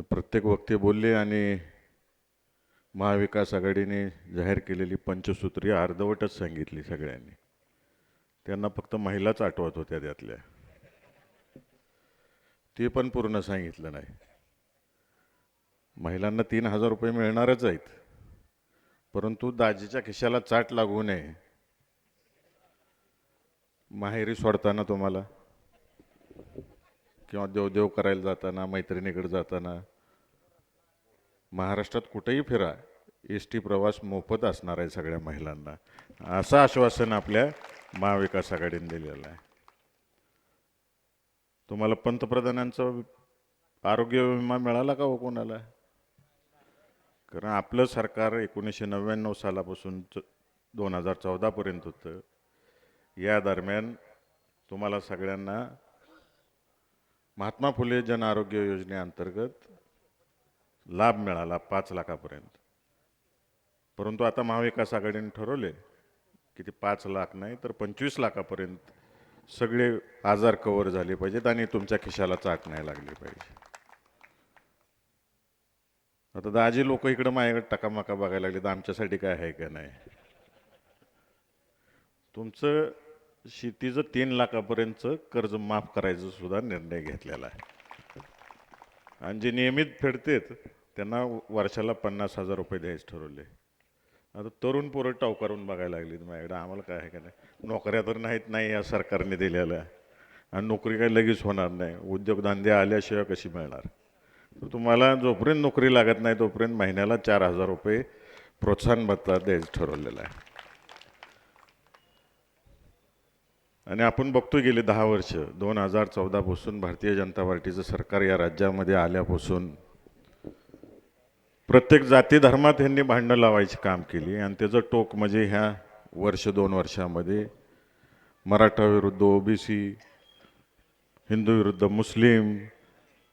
प्रत्येक वक्ते बोलले आणि महाविकास आघाडीने जाहीर केलेली पंचसूत्री अर्धवटच सांगितली सगळ्यांनी. त्यांना फक्त महिलाच आठवत होत्या त्यातल्या. ते पण पूर्ण सांगितलं नाही. महिलांना तीन हजार रुपये मिळणारच आहेत. परंतु दाजीच्या खिशाला चाट लागू नये. माहेरी सोडताना तुम्हाला. किंवा देवदेव करायला जाताना मैत्रिणीकडे जाताना महाराष्ट्रात कुठेही फिरा एस टी प्रवास मोफत असणार आहे सगळ्या महिलांना. असं आश्वासन आपल्या महाविकास आघाडीने दिलेलं आहे. तुम्हाला पंतप्रधानांचा आरोग्य विमा मिळाला का हो कोणाला? कारण आपलं सरकार एकोणीसशे नव्याण्णव सालापासून दोन हजार चौदापर्यंत होतं. या दरम्यान तुम्हाला सगळ्यांना महात्मा फुले जन आरोग्य योजनेअंतर्गत लाभ मिळाला पाच लाखापर्यंत. परंतु आता महाविकास आघाडीने ठरवले की ते पाच लाख नाही तर पंचवीस लाखापर्यंत सगळे आजार कव्हर झाले पाहिजेत आणि तुमच्या खिशाला चाक नाही लागली पाहिजे. आता दाजी लोक इकडं माझ्याकडे टकामाका बघायला लागले तर आमच्यासाठी काय आहे का नाही? तुमचं शेतीचं तीन लाखापर्यंतचं कर्ज माफ करायचं सुद्धा निर्णय घेतलेला आहे. आणि जे नियमित फेडतेत त्यांना वर्षाला पन्नास हजार रुपये द्यायचे ठरवले. आता तरुण पोरं टावकारून बघायला लागली माझ्याकडे आम्हाला काय आहे का नाही? नोकऱ्या तर नाहीत नाही या सरकारने दिलेल्या. आणि नोकरी काही लगेच होणार नाही. उद्योगधंदे आल्याशिवाय कशी मिळणार? तर तुम्हाला जोपर्यंत नोकरी लागत नाही तोपर्यंत महिन्याला चार हजार रुपये प्रोत्साहन भत्ता द्यायचं ठरवलेलं आहे. आणि आपण बघतो गेले दहा वर्ष दोन हजार चौदापासून भारतीय जनता पार्टीचं सरकार या राज्यामध्ये आल्यापासून प्रत्येक जाती धर्मात ह्यांनी भांडणं लावायची काम केली आणि त्याचं टोक म्हणजे ह्या वर्ष दोन वर्षामध्ये मराठा विरुद्ध ओबीसी हिंदू विरुद्ध मुस्लिम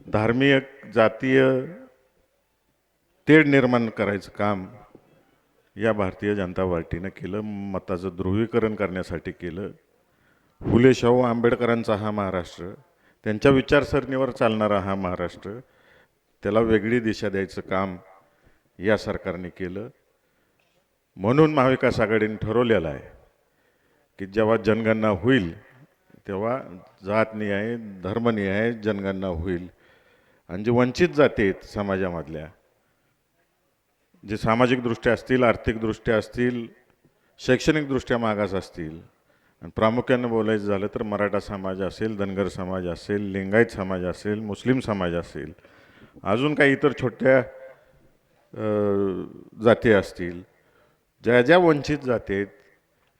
धार्मिक जातीय तेढ निर्माण करायचं काम या भारतीय जनता पार्टीनं केलं मताचं ध्रुवीकरण करण्यासाठी केलं. फुले शाहू आंबेडकरांचा हा महाराष्ट्र त्यांच्या विचारसरणीवर चालणारा हा महाराष्ट्र त्याला वेगळी दिशा द्यायचं काम या सरकारने केलं. म्हणून महाविकास आघाडीने ठरवलेलं आहे की जेव्हा जनगणना होईल तेव्हा जातनिहाय धर्मनिहाय जनगणना होईल. आणि जे वंचित जाती आहेत समाजामधल्या जे सामाजिकदृष्ट्या असतील आर्थिकदृष्ट्या असतील शैक्षणिकदृष्ट्या मागास असतील आणि प्रामुख्यानं बोलायचं झालं तर मराठा समाज असेल धनगर समाज असेल लिंगायत समाज असेल मुस्लिम समाज असेल अजून काही इतर छोट्या जाती असतील ज्या ज्या वंचित जाती आहेत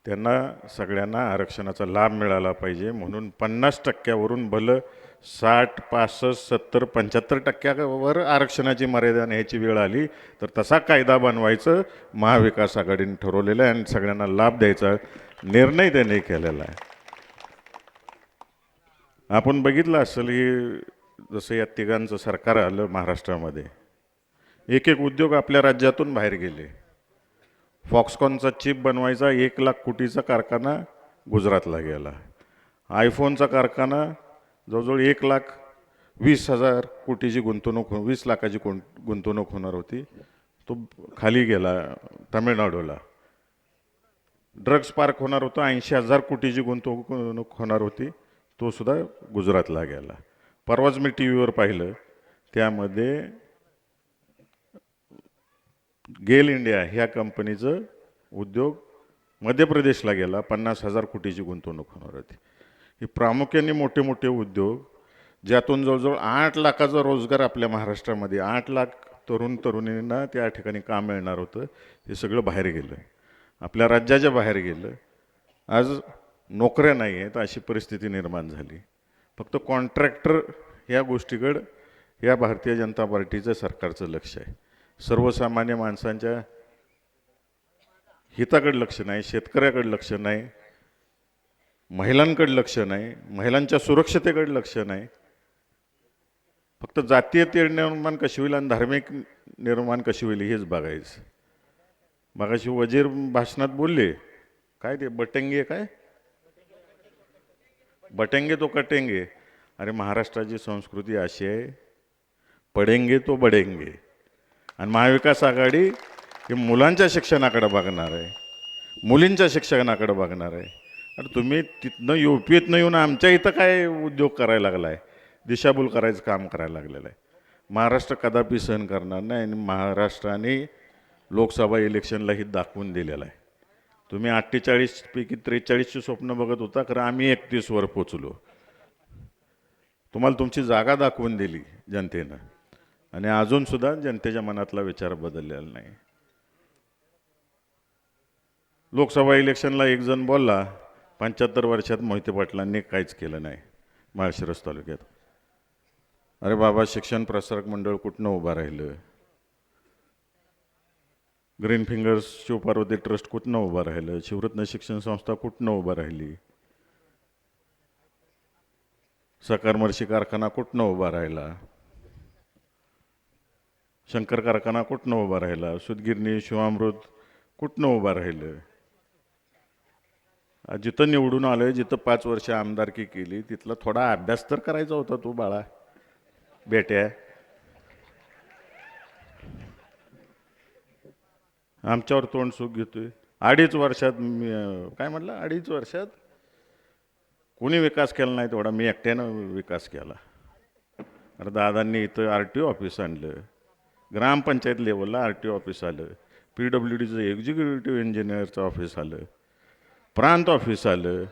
त्यांना सगळ्यांना आरक्षणाचा लाभ मिळाला पाहिजे. म्हणून पन्नास टक्क्यावरून भलं साठ पासष्ट सत्तर पंच्याहत्तर टक्क्यावर आरक्षणाची मर्यादा न्यायची वेळ आली तर तसा कायदा बनवायचं महाविकास आघाडीने ठरवलेलं आहे आणि सगळ्यांना लाभ द्यायचा निर्णय त्यांनी केलेला आहे. आपण बघितलं असेल की जसं या तिघांचं सरकार आलं महाराष्ट्रामध्ये एक एक उद्योग आपल्या राज्यातून बाहेर गेले. फॉक्सकॉनचा चिप बनवायचा एक लाख कोटीचा कारखाना गुजरातला गेला. आयफोनचा कारखाना जवळजवळ एक लाख वीस हजार कोटीची गुंतवणूक हो- वीस लाखाची कोण गुंतवणूक होणार होती. तो खाली गेला तामिळनाडूला. ड्रग्स पार्क होणार होता ऐंशी हजार कोटीची गुंतवणूक होणार होती. तो सुद्धा गुजरातला गेला. परवाच मी टी व्हीवर पाहिलं त्यामध्ये गेल इंडिया ह्या कंपनीचं उद्योग मध्य प्रदेशला गेला पन्नास हजार कोटीची गुंतवणूक होणार होती. हे प्रामुख्याने मोठे मोठे उद्योग ज्यातून जवळजवळ आठ लाखाचा रोजगार आपल्या महाराष्ट्रामध्ये आठ लाख तरुण तरुणींना त्या ठिकाणी काम मिळणार होतं हे सगळं बाहेर गेलं. आपल्या राज्याच्या बाहेर गेलं. आज नोकऱ्या नाही आहेत अशी परिस्थिती निर्माण झाली. फक्त कॉन्ट्रॅक्टर या गोष्टीकडं या भारतीय जनता पार्टीचं सरकारचं लक्ष आहे. सर्वसामान्य माणसांच्या हिताकडे लक्ष नाही शेतकऱ्याकडे लक्ष नाही महिलांकडे लक्ष नाही महिलांच्या सुरक्षतेकडे लक्ष नाही. फक्त जातीय तेढ निर्माण कशी होईल आणि धार्मिक निर्माण कशी होईल हेच बघायचं. मगाशी वजीर भाषणात बोलले काय ते बटेंगे काय? बटेंगे तो कटेंगे. अरे महाराष्ट्राची संस्कृती अशी आहे पडेंगे तो बडेंगे. आणि महाविकास आघाडी ही मुलांच्या शिक्षणाकडे बघणार आहे मुलींच्या शिक्षणाकडे बघणार आहे. आणि तुम्ही तिथनं यू पीतनं येऊन आमच्या इथं काय उद्योग करायला लागला आहे दिशाभूल करायचं काम करायला लागलेलं आहे. महाराष्ट्र कदापि सहन करणार नाही आणि महाराष्ट्राने लोकसभा इलेक्शनलाही दाखवून दिलेलं आहे. तुम्ही अठ्ठेचाळीसपैकी त्रेचाळीसची स्वप्न बघत होता खरं आम्ही एकतीसवर पोचलो. तुम्हाला तुमची जागा दाखवून दिली जनतेनं. आणि अजूनसुद्धा जनतेच्या मनातला विचार बदललेला नाही. लोकसभा इलेक्शनला एक जण बोलला पंच्याहत्तर वर्षात मोहिते पाटलांनी काहीच केलं नाही माळशिरस तालुक्यात. अरे बाबा शिक्षण प्रसारक मंडळ कुठनं उभं राहिलं? ग्रीन फिंगर्स शिवपार्वती ट्रस्ट कुठनं उभं राहिलं? शिवरत्न शिक्षण संस्था कुठनं उभं राहिली? सकारमर्शी कारखाना कुठनं उभा राहिला? शंकर कारखाना कुठनं उभा राहिला? सुदगिरणी शिवामृत कुठनं उभा राहिलं? जिथं निवडून आलो आहे जिथं पाच वर्ष आमदारकी केली तिथला थोडा अभ्यास तर करायचा होता तू बाळा. बेट्या आमच्यावर तोंड सुख घेतोय. अडीच वर्षात मी काय म्हटलं? अडीच वर्षात? कोणी विकास केला नाही तेवढा मी एकट्यानं विकास केला. अरे दादांनी इथं आर टी ओ ऑफिस आणलं. ग्रामपंचायत लेवलला आर टी ओ ऑफिस आलं. पी डब्ल्यू डीचं एक्झिक्युटिव्ह इंजिनियरचं ऑफिस आलं. प्रांत ऑफिस आलं.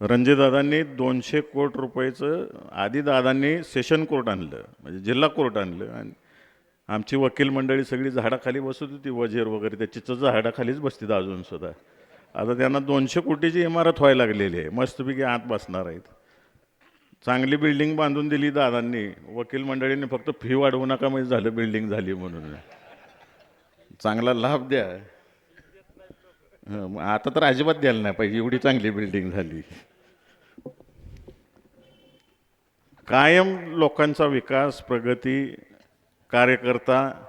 रणजितदादांनी दोनशे कोटी रुपयाचं आधी दादांनी सेशन कोर्ट आणलं म्हणजे जिल्हा कोर्ट आणलं. आणि आमची वकील मंडळी सगळी झाडाखाली बसत होती वजीर वगैरे त्याची तर झाडाखालीच बसतीत अजून सुद्धा. आता त्यांना दोनशे कोटीची इमारत व्हायला लागलेली आहे. मस्तपैकी आत बसणार आहेत. चांगली बिल्डिंग बांधून दिली दादांनी. वकील मंडळींनी फक्त फी वाढवू नका म्हणजे झालं बिल्डिंग झाली म्हणून. चांगला लाभ द्या. मग आता तर अजिबात द्यायला नाही पाहिजे एवढी चांगली बिल्डिंग झाली. कायम लोकांचा विकास प्रगती कार्यकर्ता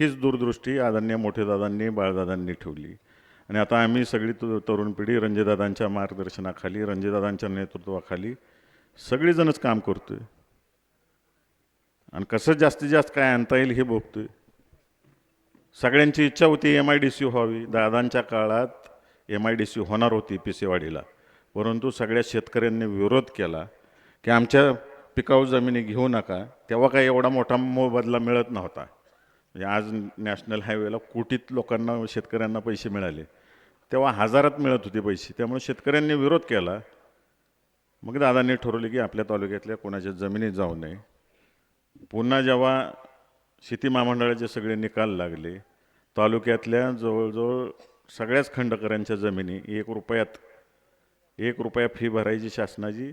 हीच दूरदृष्टी आदान्य मोठे दादांनी बाळदादांनी ठेवली. आणि आता आम्ही सगळी तु- तरुण पिढी रणजितदादांच्या मार्गदर्शनाखाली रणजितदादांच्या नेतृत्वाखाली सगळीजणच काम करतोय. आणि कसं जास्तीत जास्त काय आणता येईल हे बघतोय. सगळ्यांची इच्छा होती एम आय डी सी व्हावी. दादांच्या काळात एम आय डी सी होणार होती पिसेवाडीला. परंतु सगळ्या शेतकऱ्यांनी विरोध केला की आमच्या पिकाऊ जमिनी घेऊ नका. तेव्हा काही एवढा मोठा मोबदला मिळत नव्हता. म्हणजे आज नॅशनल हायवेला कोटीत लोकांना शेतकऱ्यांना पैसे मिळाले. तेव्हा हजारात मिळत होते पैसे. त्यामुळे शेतकऱ्यांनी विरोध केला. मग दादांनी ठरवले की आपल्या तालुक्यातल्या कोणाच्या जमिनीत जाऊ नये. पुन्हा जेव्हा शेती महामंडळाचे सगळे निकाल लागले. तालुक्यातल्या जवळजवळ सगळ्याच खंडकऱ्यांच्या जमिनी एक रुपयात एक रुपया फी भरायची शासनाची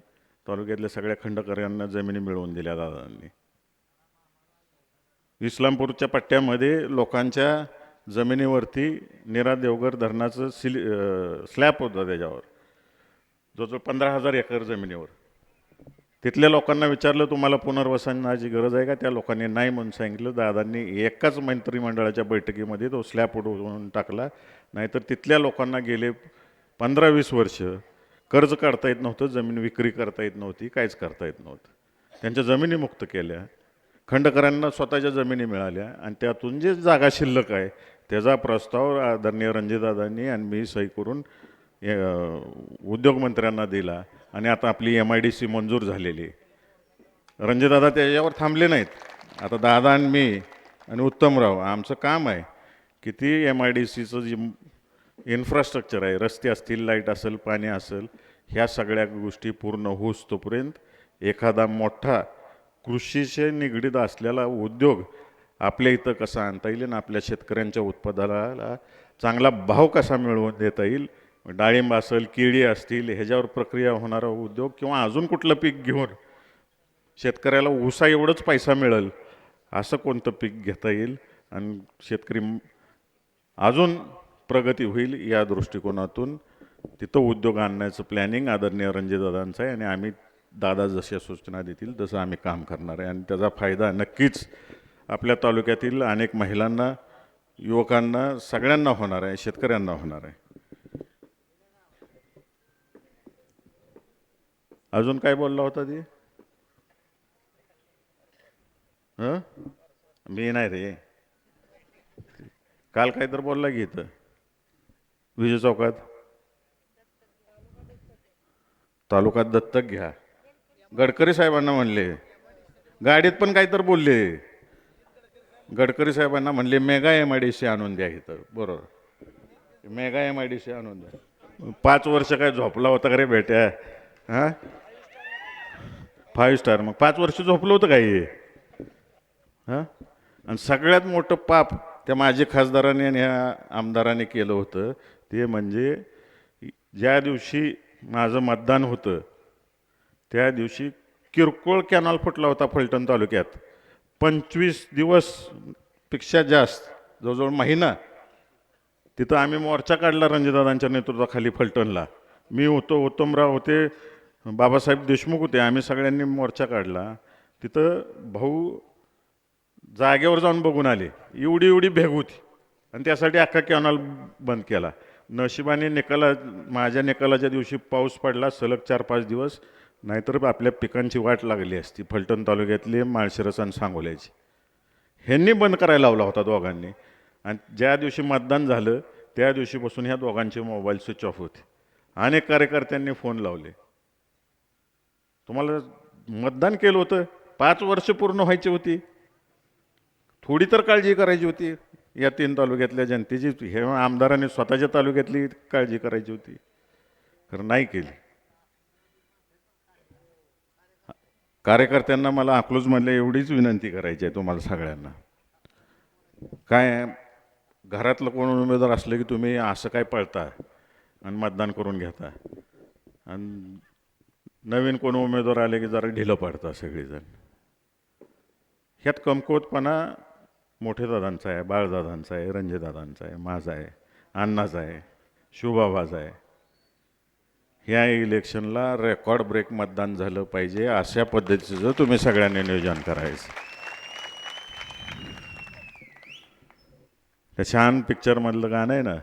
तालुक्यातल्या सगळ्या खंडकऱ्यांना जमिनी मिळवून दिल्या दादांनी. इस्लामपूरच्या पट्ट्यामध्ये लोकांच्या जमिनीवरती निरा देवगर धरणाचं सिल स्लॅब होतं त्याच्यावर. जवळजवळ पंधरा हजार एकर जमिनीवर. तिथल्या लोकांना विचारलं तुम्हाला पुनर्वसनाची गरज आहे का? त्या लोकांनी नाही म्हणून सांगितलं. दादांनी एकाच मंत्रिमंडळाच्या बैठकीमध्ये तो स्लॅब उडवून टाकला. नाहीतर तिथल्या लोकांना गेले पंधरा वीस वर्ष कर्ज काढता येत नव्हतं जमीन विक्री करता येत नव्हती काहीच करता येत नव्हतं. त्यांच्या जमिनी मुक्त केल्या. खंडकरांना स्वतःच्या जमिनी मिळाल्या आणि त्यातून जे जागा शिल्लक आहे त्याचा प्रस्ताव आदरणीय रणजितदादांनी आणि मी सही करून उद्योगमंत्र्यांना दिला आणि आता आपली एम आय डी सी मंजूर झालेली. आहे रणजितदादा त्याच्यावर थांबले नाहीत. आता दादा आणि मी आणि उत्तमराव आमचं काम आहे की ती एम आय डी सीचं जी इन्फ्रास्ट्रक्चर आहे रस्ते असतील लाइट असेल पाणी असेल ह्या सगळ्या गोष्टी पूर्ण होऊस तोपर्यंत एखादा मोठा कृषीशी निगडीत असलेला उद्योग आपल्या इथं कसा आणता येईल आणि आपल्या शेतकऱ्यांच्या उत्पादनाला चांगला भाव कसा मिळवून देता येईल डाळिंब असेल केळी असतील ह्याच्यावर प्रक्रिया होणारा उद्योग किंवा अजून कुठलं पीक घेऊन शेतकऱ्याला ऊसा एवढंच पैसा मिळेल असं कोणतं पीक घेता येईल? आणि शेतकरी अजून प्रगती होईल या दृष्टिकोनातून तिथं उद्योग आणण्याचं प्लॅनिंग आदरणीय रणजितदादांचं आहे. आणि आम्ही दादा जशा सूचना देतील तसं आम्ही काम करणार आहे. आणि त्याचा फायदा नक्कीच आपल्या तालुक्यातील अनेक महिलांना युवकांना सगळ्यांना होणार आहे शेतकऱ्यांना होणार आहे. अजून काय बोलला होता ती? हं? मी नाही रे. काल काय तर बोलला की इथं. विजय चौकात. तालुक्यात दत्तक घ्या. गडकरी साहेबांना म्हणले. गाडीत पण काय तर बोलले. गडकरी साहेबांना म्हणले mega M I D C आणून द्या इथं. बरोबर. Mega M I D C आणून द्या. पाच वर्ष काय झोपला होता का रे बेट्या? हां? फाईव्ह स्टार मग पाच वर्ष झोपलं होतं काय हे? हां आणि सगळ्यात मोठं पाप त्या माजी खासदाराने आणि ह्या आमदाराने केलं होतं ते म्हणजे ज्या दिवशी माझं मतदान होतं त्या दिवशी किरकोळ कॅनॉल फुटला होता फलटण तालुक्यात. पंचवीस दिवसपेक्षा जास्त जवळजवळ महिना तिथं आम्ही मोर्चा काढला रणजितदादांच्या नेतृत्वाखाली फलटणला. मी होतो उत्तमराव होते बाबासाहेब देशमुख होते आम्ही सगळ्यांनी मोर्चा काढला. तिथं भाऊ जागेवर जाऊन बघून आले. एवढी एवढी भेग होती. आणि त्यासाठी अख्खा कॅनॉल बंद केला. नशिबाने निकाला माझ्या निकालाच्या दिवशी पाऊस पडला सलग चार पाच दिवस. नाहीतर आपल्या पिकांची वाट लागली असती फलटण तालुक्यातली माळशिरस आणि सांगोल्याची. ह्यांनी बंद करायला लावला होता दोघांनी. आणि ज्या दिवशी मतदान झालं त्या दिवशीपासून ह्या दोघांचे मोबाईल स्विच ऑफ होते. अनेक कार्यकर्त्यांनी फोन लावले. तुम्हाला मतदान केलं होतं पाच वर्ष पूर्ण व्हायची होती. थोडी तर काळजी करायची होती. या तीन तालुक्यातल्या जनतेची हे आमदाराने स्वतःच्या तालुक्यातली काळजी करायची होती. खरं नाही केली. कार्यकर्त्यांना मला अकलूजमधल्या एवढीच विनंती करायची आहे तुम्हाला सगळ्यांना. काय घरातलं कोण उमेदवार असलं की तुम्ही असं काय पळता आणि मतदान करून घेता. आणि नवीन कोण उमेदवार आले की जरा ढिलं पाडतात सगळेजण. ह्यात कमकुवतपणा मोठे दादांचा आहे बाळदादांचा आहे रणजितदादांचा आहे माझा आहे अण्णाचा आहे शिवबाबाचा आहे. ह्या इलेक्शनला रेकॉर्ड ब्रेक मतदान झालं पाहिजे अशा पद्धतीचं तुम्ही सगळ्यांनी नियोजन करायचं. त्या छान पिक्चरमधलं गाणं आहे ना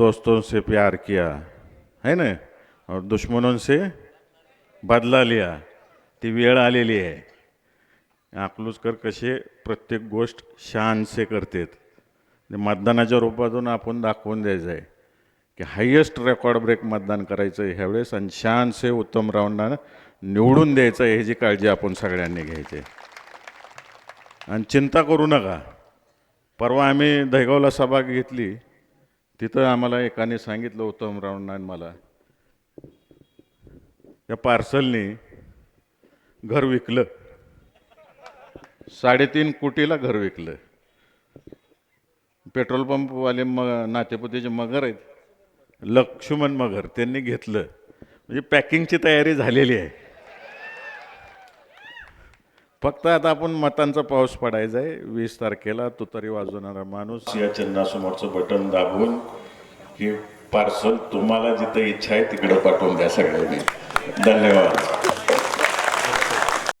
दोस्तों से प्यार किया है ना? और दुश्मनों से बदला लिया ती वेळ आलेली आहे. अकलूजकर कसे प्रत्येक गोष्ट शानसे करतात. म्हणजे मतदानाच्या रूपातून आपण दाखवून द्यायचं आहे की हायेस्ट रेकॉर्ड ब्रेक मतदान करायचं आहे ह्यावेळेस आणि शानसे उत्तमरावांना निवडून द्यायचं आहे ह्याची काळजी आपण सगळ्यांनी घ्यायची आहे. आणि चिंता करू नका. परवा आम्ही दहगावला सभा घेतली. तिथं आम्हाला एकाने सांगितलं उत्तमरावांना आणि मला या पार्सलनी घर विकलं. साडेतीन कोटीला घर विकलं. पेट्रोल पंपवाले म नातेपुतीचे मगर आहेत. लक्ष्मण मगर त्यांनी घेतलं. म्हणजे पॅकिंगची तयारी झालेली आहे. फक्त आता आपण मतांचा पाऊस पडायचा आहे. वीस तारखेला तुतारी वाजवणारा माणूस. या चिन्हासमोरचं बटन दाबून हे पार्सल तुम्हाला जिथं इच्छा आहे तिकडे पाठवून द्या सगळ्यांनी. धन्यवाद.